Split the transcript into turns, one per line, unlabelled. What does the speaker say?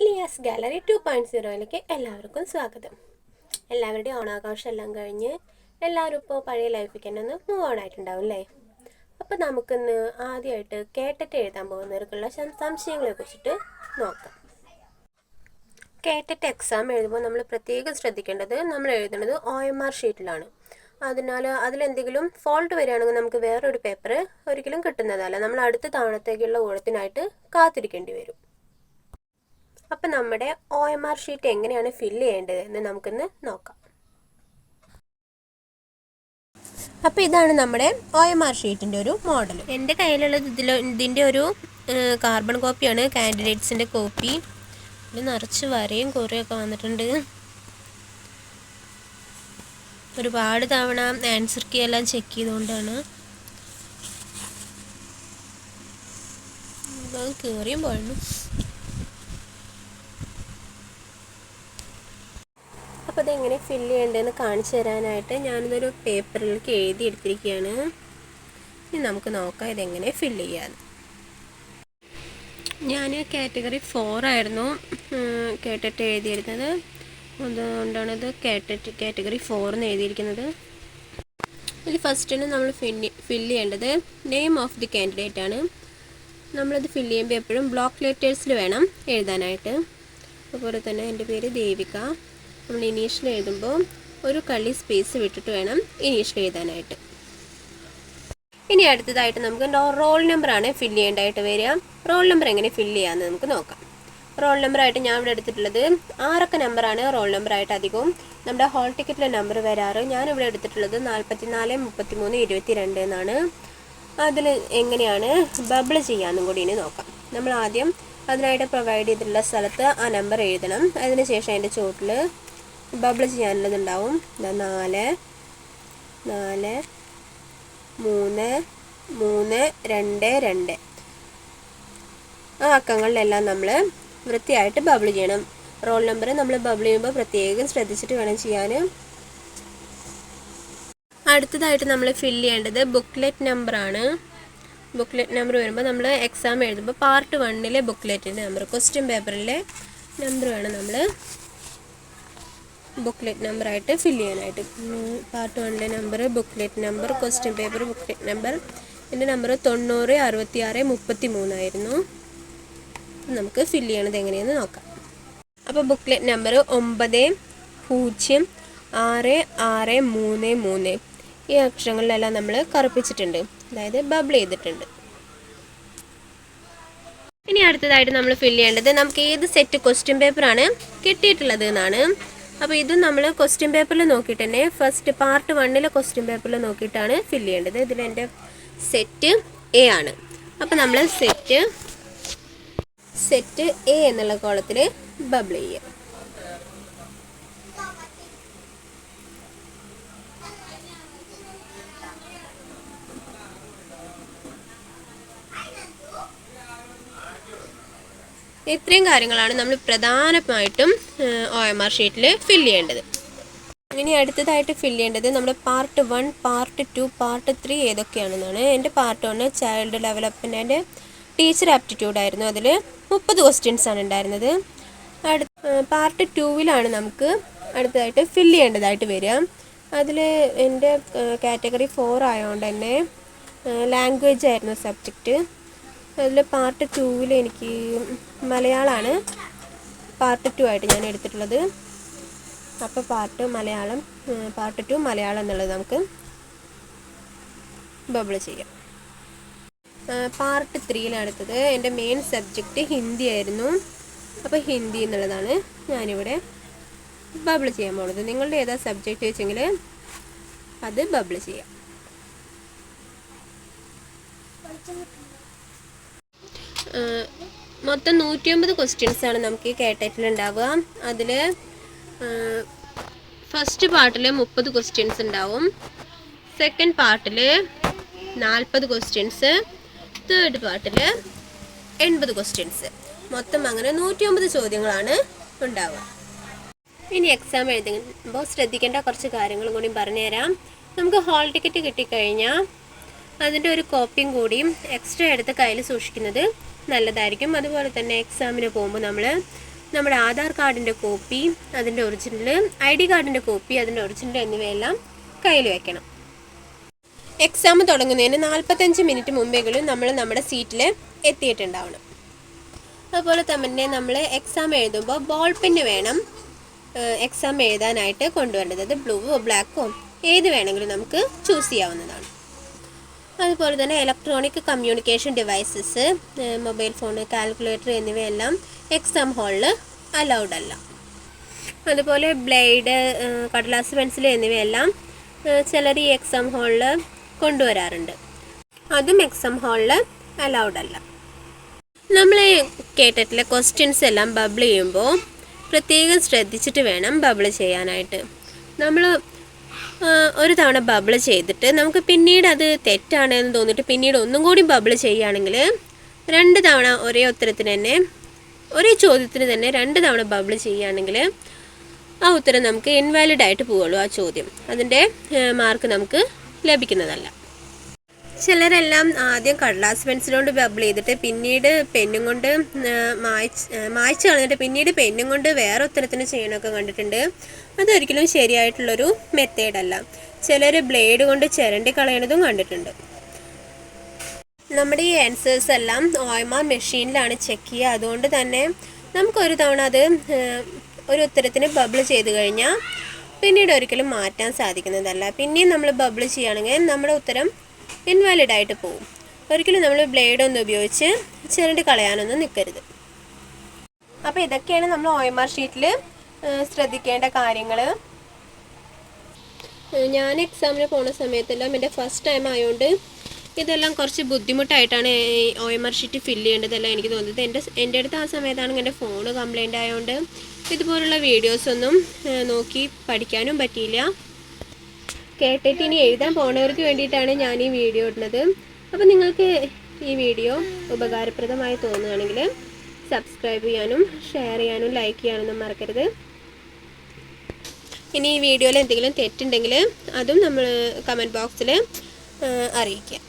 Liyas gallery two point സീറോയിലേക്ക് എല്ലാവർക്കും സ്വാഗതം. എല്ലാവരുടെയും ഓണാഘോഷം എല്ലാം കഴിഞ്ഞ് എല്ലാവരും ഇപ്പോൾ പഴയ ലൈഫിൽ തന്നെ ഒന്ന് മൂവ് ഓൺ ആയിട്ടുണ്ടാവും അല്ലേ? അപ്പോൾ നമുക്കിന്ന് ആദ്യമായിട്ട് കേട്ടിട്ട് എഴുതാൻ പോകുന്നവർക്കുള്ള സംശയങ്ങളെ കുറിച്ചിട്ട് നോക്കാം. കേട്ടിട്ട് എക്സാം എഴുതുമ്പോൾ നമ്മൾ പ്രത്യേകം ശ്രദ്ധിക്കേണ്ടത് നമ്മൾ എഴുതുന്നത് ഒ എം ആർ ഷീറ്റിലാണ് അതിനാൽ അതിലെന്തെങ്കിലും ഫോൾട്ട് വരികയാണെങ്കിൽ നമുക്ക് വേറൊരു പേപ്പർ ഒരിക്കലും കിട്ടുന്നതല്ല. നമ്മൾ അടുത്ത തവണത്തേക്കുള്ള ഊഴത്തിനായിട്ട് കാത്തിരിക്കേണ്ടി വരും. അപ്പം നമ്മുടെ ഒ എം ആർ ഷീറ്റ് എങ്ങനെയാണ് ഫില്ല് ചെയ്യേണ്ടത് എന്ന് നമുക്കിന്ന് നോക്കാം. അപ്പോൾ ഇതാണ് നമ്മുടെ ഒ എം ആർ ഷീറ്റിന്റെ ഒരു മോഡൽ എന്റെ കയ്യിലുള്ളത് ഇതിൽ ഇതിന്റെ ഒരു കാർബൺ കോപ്പിയാണ് കാൻഡിഡേറ്റ്സിന്റെ കോപ്പി ഇതിൽ നിറച്ച് വരയും കുറേയൊക്കെ വന്നിട്ടുണ്ട്. ഒരുപാട് തവണ ആൻസർ കീ എല്ലാം ചെക്ക് ചെയ്തുകൊണ്ടാണ്. കയറിയും പോയിരുന്നു അപ്പോൾ അതെങ്ങനെ ഫില്ല് ചെയ്യേണ്ടതെന്ന് കാണിച്ചു തരാനായിട്ട് ഞാനിതൊരു പേപ്പറിലേക്ക് എഴുതി എടുത്തിരിക്കുകയാണ് ഇനി നമുക്ക് നോക്കാം ഇതെങ്ങനെ ഫില്ല് ചെയ്യാന്ന്. ഞാൻ കാറ്റഗറി ഫോർ ആയിരുന്നു കേട്ടിട്ട് എഴുതിയിരുന്നത് അതുകൊണ്ടാണ് ഇത് കേട്ടിട്ട് കാറ്റഗറി ഫോർ എന്ന് എഴുതിയിരിക്കുന്നത്. ഇതിൽ ഫസ്റ്റിന് നമ്മൾ ഫില്ല് ഫില്ല് ചെയ്യേണ്ടത് നെയിം ഓഫ് ദി കാൻഡിഡേറ്റ് ആണ്. നമ്മളത് ഫില്ല് ചെയ്യുമ്പോൾ എപ്പോഴും ബ്ലോക്ക് ലെറ്റേഴ്സിൽ വേണം എഴുതാനായിട്ട്. അതുപോലെ തന്നെ എന്റെ പേര് ദേവിക. നമ്മൾ ഇനീഷ്യൽ എഴുതുമ്പോൾ ഒരു കള്ളി സ്പേസ് വിട്ടിട്ട് വേണം ഇനീഷ്യൽ എഴുതാനായിട്ട്. ഇനി അടുത്തതായിട്ട് നമുക്ക് റോൾ നമ്പറാണ് ഫില്ല് ചെയ്യേണ്ടതായിട്ട് വരിക. റോൾ നമ്പർ എങ്ങനെ ഫില്ല് ചെയ്യാമെന്ന് നമുക്ക് നോക്കാം. റോൾ നമ്പറായിട്ട് ഞാൻ ഇവിടെ എടുത്തിട്ടുള്ളത് ആറക്ക നമ്പറാണ് റോൾ നമ്പറായിട്ട് അധികവും. നമ്മുടെ ഹോൾ ടിക്കറ്റിലെ നമ്പർ വരാറ്. ഞാനിവിടെ എടുത്തിട്ടുള്ളത് നാൽപ്പത്തി നാല് മുപ്പത്തി മൂന്ന് ഇരുപത്തി രണ്ട് എന്നാണ്. അതിൽ എങ്ങനെയാണ് ബബിൾ ചെയ്യാമെന്നും കൂടി ഇനി നോക്കാം. നമ്മൾ ആദ്യം അതിനായിട്ട് പ്രൊവൈഡ് ചെയ്തിട്ടുള്ള സ്ഥലത്ത് ആ നമ്പർ എഴുതണം. അതിനുശേഷം അതിന്റെ ചുവട്ടിൽ ബബിൾ ചെയ്യാനുള്ളതുണ്ടാവും ഇതാ നാല് നാല് മൂന്ന് മൂന്ന് രണ്ട് രണ്ട്. ആ അക്കങ്ങളിലെല്ലാം നമ്മൾ വൃത്തിയായിട്ട് ബബിൾ ചെയ്യണം. റോൾ നമ്പർ നമ്മൾ ബബിൾ ചെയ്യുമ്പോൾ പ്രത്യേകം ശ്രദ്ധിച്ചിട്ട് വേണം ചെയ്യാൻ. അടുത്തതായിട്ട് നമ്മൾ ഫില്ല് ചെയ്യേണ്ടത് ബുക്ക്ലെറ്റ് നമ്പറാണ് ബുക്ക്ലെറ്റ് നമ്പർ വരുമ്പോൾ നമ്മൾ എക്സാം എഴുതുമ്പോൾ പാർട്ട് വണ്ണിലെ ബുക്ക്ലെറ്റിന്റെ നമ്പർ ക്വസ്റ്റ്യൻ പേപ്പറിലെ നമ്പർ വേണം നമ്മൾ ബുക്ക്ലെറ്റ് നമ്പറായിട്ട് ഫില്ല് ചെയ്യാനായിട്ട്. പാർട്ട് വണ്ണിലെ number booklet number question paper booklet number എന്റെ നമ്പർ തൊണ്ണൂറ് അറുപത്തി ആറ് മുപ്പത്തി മൂന്നായിരുന്നു നമുക്ക് ഫില്ല് ചെയ്യണത് എങ്ങനെയെന്ന് നോക്കാം. അപ്പോൾ ബുക്ക്ലെറ്റ് നമ്പർ ഒമ്പത് പൂജ്യം ആറ് ആറ് മൂന്ന് മൂന്ന്. ഈ അക്ഷരങ്ങളിലെല്ലാം നമ്മൾ കറുപ്പിച്ചിട്ടുണ്ട്. അതായത് ബബിൾ ചെയ്തിട്ടുണ്ട്. ഇനി അടുത്തതായിട്ട് നമ്മൾ ഫില്ല് ചെയ്യേണ്ടത് നമുക്ക് ഏത് സെറ്റ് ക്വസ്റ്റ്യൻ പേപ്പറാണ് കിട്ടിയിട്ടുള്ളത് എന്നാണ്. അപ്പോൾ ഇത് നമ്മൾ ക്വസ്റ്റ്യൻ പേപ്പറിൽ നോക്കിയിട്ട് തന്നെ ഫസ്റ്റ് പാർട്ട് വണ്ണിലെ ക്വസ്റ്റ്യൻ പേപ്പറിൽ നോക്കിയിട്ടാണ് ഫില്ല് ചെയ്യേണ്ടത്. ഇതിൽ എന്റെ സെറ്റ് എ ആണ്. അപ്പോൾ നമ്മൾ സെറ്റ് സെറ്റ് എ എന്നുള്ള കോളത്തിൽ ബബിൾ ചെയ്യുക. ഇത്രയും കാര്യങ്ങളാണ് നമ്മൾ പ്രധാനമായിട്ടും ഒ എം ആർ ഷീറ്റിൽ ഫില്ല് ചെയ്യേണ്ടത്. ഇനി അടുത്തതായിട്ട് ഫില്ല് ചെയ്യേണ്ടത് നമ്മുടെ part one part two part three ഏതൊക്കെയാണെന്നാണ്. എന്റെ part one child development teacher aptitude ആയിരുന്നു. അതിൽ മുപ്പത് ക്വസ്റ്റ്യൻസ് ആണ് ഉണ്ടായിരുന്നത്. അടുത്ത പാർട്ട് ടുവിലാണ് നമുക്ക് അടുത്തതായിട്ട് ഫില്ല് ചെയ്യേണ്ടതായിട്ട് വരിക. അതിൽ എന്റെ കാറ്റഗറി ഫോർ ആയതുകൊണ്ട് തന്നെ ലാംഗ്വേജ് ആയിരുന്നു സബ്ജക്റ്റ് അതിൽ പാർട്ട് ടൂവിൽ എനിക്ക് മലയാളമാണ് പാർട്ട് ടു ആയിട്ട് ഞാൻ എടുത്തിട്ടുള്ളത്. അപ്പോൾ part Malayalam part two Malayalam എന്നുള്ളത് നമുക്ക് ബബിൾ ചെയ്യാം. പാർട്ട് ത്രീയിലാണ് അടുത്തത് എന്റെ മെയിൻ സബ്ജക്റ്റ് ഹിന്ദി ആയിരുന്നു. അപ്പോൾ ഹിന്ദി എന്നുള്ളതാണ് ഞാനിവിടെ ബബിൾ ചെയ്യാൻ പോകുന്നത് നിങ്ങളുടെ ഏതാ സബ്ജക്റ്റ് വെച്ചെങ്കിൽ അത് ബബിൾ ചെയ്യാം. മൊത്തം നൂറ്റിയൊമ്പത് ക്വസ്റ്റ്യൻസ് ആണ് നമുക്ക് ഈ ഉണ്ടാവുക. അതിൽ ഫസ്റ്റ് പാർട്ടിൽ മുപ്പത് ക്വസ്റ്റ്യൻസ് ഉണ്ടാവും. സെക്കൻഡ് പാർട്ടിൽ നാൽപ്പത് ക്വസ്റ്റ്യൻസ് തേർഡ് പാർട്ടിൽ എൺപത് ക്വസ്റ്റ്യൻസ് മൊത്തം അങ്ങനെ നൂറ്റി നൂറ്റിയൊമ്പത് ചോദ്യങ്ങളാണ് ഉണ്ടാവുക. ഇനി എക്സാം എഴുതുമ്പോൾ ശ്രദ്ധിക്കേണ്ട കുറച്ച് കാര്യങ്ങളും കൂടി പറഞ്ഞുതരാം. നമുക്ക് ഹാൾ ടിക്കറ്റ് കിട്ടിക്കഴിഞ്ഞാൽ അതിന്റെ ഒരു കോപ്പിയും കൂടിയും എക്സ്ട്രാ എടുത്ത് കയ്യിൽ സൂക്ഷിക്കുന്നത് നല്ലതായിരിക്കും. അതുപോലെ തന്നെ എക്സാമിന് പോകുമ്പോൾ നമ്മൾ നമ്മുടെ ആധാർ കാർഡിന്റെ കോപ്പി അതിന്റെ ഒറിജിനൽ ഐ ഡി കാർഡിന്റെ കോപ്പി അതിന്റെ ഒറിജിനൽ എന്നിവയെല്ലാം കയ്യിൽ വെക്കണം. എക്സാം തുടങ്ങുന്നതിന് നാൽപ്പത്തഞ്ച് മിനിറ്റ് മുമ്പെങ്കിലും നമ്മൾ നമ്മുടെ സീറ്റിൽ എത്തിയിട്ടുണ്ടാവണം. അതുപോലെ തന്നെ നമ്മൾ എക്സാം എഴുതുമ്പോൾ ബോൾ പെന്ന് വേണം എക്സാം എഴുതാനായിട്ട് കൊണ്ടുവരേണ്ടത്. അത് ബ്ലൂവോ ബ്ലാക്കോ ഏത് വേണമെങ്കിലും നമുക്ക് ചൂസ് ചെയ്യാവുന്നതാണ്. അതുപോലെ തന്നെ electronic communication devices mobile phone calculator എന്നിവയെല്ലാം എക്സാം ഹാളിൽ അലൗഡ് അല്ല. അതുപോലെ ബ്ലേഡ് കടലാസ് പെൻസിൽ എന്നിവയെല്ലാം ചിലർ ഈ എക്സാം ഹാളിൽ കൊണ്ടുവരാറുണ്ട്. അതും എക്സാം ഹാളിൽ അലൗഡ് അല്ല. നമ്മൾ കേട്ടിട്ടുള്ള ക്വസ്റ്റ്യൻസ് എല്ലാം ബബിൾ ചെയ്യുമ്പോൾ പ്രത്യേകം ശ്രദ്ധിച്ചിട്ട് വേണം ബബിൾ ചെയ്യാനായിട്ട്. നമ്മൾ ഒരു തവണ ബബിൾ ചെയ്തിട്ട് നമുക്ക് പിന്നീട് അത് തെറ്റാണെന്ന് തോന്നിയിട്ട് പിന്നീട് ഒന്നും കൂടി ബബിൾ ചെയ്യുകയാണെങ്കിൽ രണ്ട് തവണ ഒരേ ഉത്തരത്തിന് തന്നെ ഒരേ ചോദ്യത്തിന് തന്നെ രണ്ട് തവണ ബബിൾ ചെയ്യുകയാണെങ്കിൽ ആ ഉത്തരം നമുക്ക് ഇൻവാലിഡ് ആയിട്ട് പോവുള്ളൂ ആ ചോദ്യം. അതിന്റെ മാർക്ക് നമുക്ക് ലഭിക്കുന്നതല്ല. ചിലരെല്ലാം ആദ്യം കടലാസ് പെൻസിൽ കൊണ്ട് ബബിൾ ചെയ്തിട്ട് പിന്നീട് പെന്നും കൊണ്ട് മായ്ച്ച് മായ്ച്ച് കളഞ്ഞിട്ട് പിന്നീട് പെന്നും കൊണ്ട് വേറെ ഉത്തരത്തിന് ചെയ്യണമൊക്കെ കണ്ടിട്ടുണ്ട്. അതൊരിക്കലും ശരിയായിട്ടുള്ളൊരു മെത്തേഡല്ല. ചിലർ ബ്ലേഡ് കൊണ്ട് ചിരണ്ടി കളയണതും കണ്ടിട്ടുണ്ട്. നമ്മുടെ ഈ ആൻസേഴ്സ് എല്ലാം ഓയമാർ മെഷീനിലാണ് ചെക്ക് ചെയ്യുക. അതുകൊണ്ട് തന്നെ നമുക്കൊരു തവണ അത് ഒരു ഉത്തരത്തിന് ബബിൾ ചെയ്ത് കഴിഞ്ഞാൽ പിന്നീട് ഒരിക്കലും മാറ്റാൻ സാധിക്കുന്നതല്ല. പിന്നെയും നമ്മൾ ബബിൾ ചെയ്യുകയാണെങ്കിൽ നമ്മുടെ ഉത്തരം ഇൻവാലിഡ് ആയിട്ട് പോകും ഒരിക്കലും നമ്മൾ ബ്ലേഡ് ഒന്നും ഉപയോഗിച്ച് ചിരണ്ടി കളയാനൊന്നും നിൽക്കരുത്. അപ്പോൾ ഇതൊക്കെയാണ് നമ്മൾ ഒ എം ആർ ഷീറ്റിൽ ശ്രദ്ധിക്കേണ്ട കാര്യങ്ങൾ. ഞാൻ എക്സാമിന് പോണ സമയത്തെല്ലാം എന്റെ ഫസ്റ്റ് ടൈം ആയതുകൊണ്ട് ഇതെല്ലാം കുറച്ച് ബുദ്ധിമുട്ടായിട്ടാണ് O M R sheet fill ചെയ്യേണ്ടതെല്ലാം എനിക്ക് തോന്നുന്നത് എന്റെ എന്റെ അടുത്ത് ആ സമയത്താണ് എന്റെ ഫോണ് കംപ്ലൈന്റ് ആയതുകൊണ്ട് ഇതുപോലുള്ള വീഡിയോസൊന്നും നോക്കി പഠിക്കാനും പറ്റിയില്ല. കേട്ടിട്ട് ഇനി എഴുതാൻ പോണവർക്ക് വേണ്ടിയിട്ടാണ് ഞാൻ ഈ വീഡിയോ ഇടുന്നത്. അപ്പോൾ നിങ്ങൾക്ക് ഈ വീഡിയോ ഉപകാരപ്രദമായി തോന്നുകയാണെങ്കിൽ സബ്സ്ക്രൈബ് ചെയ്യാനും ഷെയർ ചെയ്യാനും ലൈക്ക് ചെയ്യാനൊന്നും മറക്കരുത്. ഇനി ഈ വീഡിയോയിൽ എന്തെങ്കിലും തെറ്റുണ്ടെങ്കിൽ അതും നമ്മൾ കമന്റ് ബോക്സിൽ അറിയിക്കാം